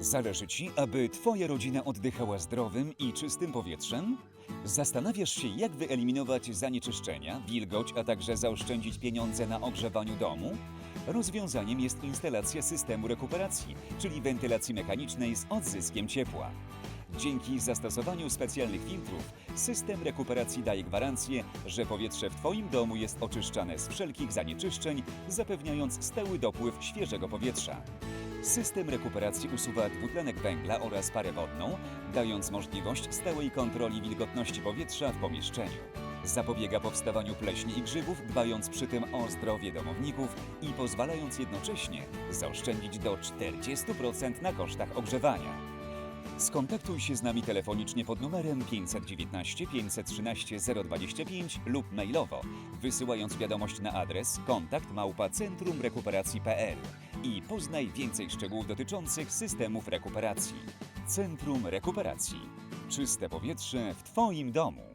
Zależy Ci, aby Twoja rodzina oddychała zdrowym i czystym powietrzem? Zastanawiasz się, jak wyeliminować zanieczyszczenia, wilgoć, a także zaoszczędzić pieniądze na ogrzewaniu domu? Rozwiązaniem jest instalacja systemu rekuperacji, czyli wentylacji mechanicznej z odzyskiem ciepła. Dzięki zastosowaniu specjalnych filtrów, system rekuperacji daje gwarancję, że powietrze w Twoim domu jest oczyszczane z wszelkich zanieczyszczeń, zapewniając stały dopływ świeżego powietrza. System rekuperacji usuwa dwutlenek węgla oraz parę wodną, dając możliwość stałej kontroli wilgotności powietrza w pomieszczeniu. Zapobiega powstawaniu pleśni i grzybów, dbając przy tym o zdrowie domowników i pozwalając jednocześnie zaoszczędzić do 40% na kosztach ogrzewania. Skontaktuj się z nami telefonicznie pod numerem 519 513 025 lub mailowo, wysyłając wiadomość na adres kontakt małpa i poznaj więcej szczegółów dotyczących systemów rekuperacji. Centrum Rekuperacji. Czyste powietrze w Twoim domu.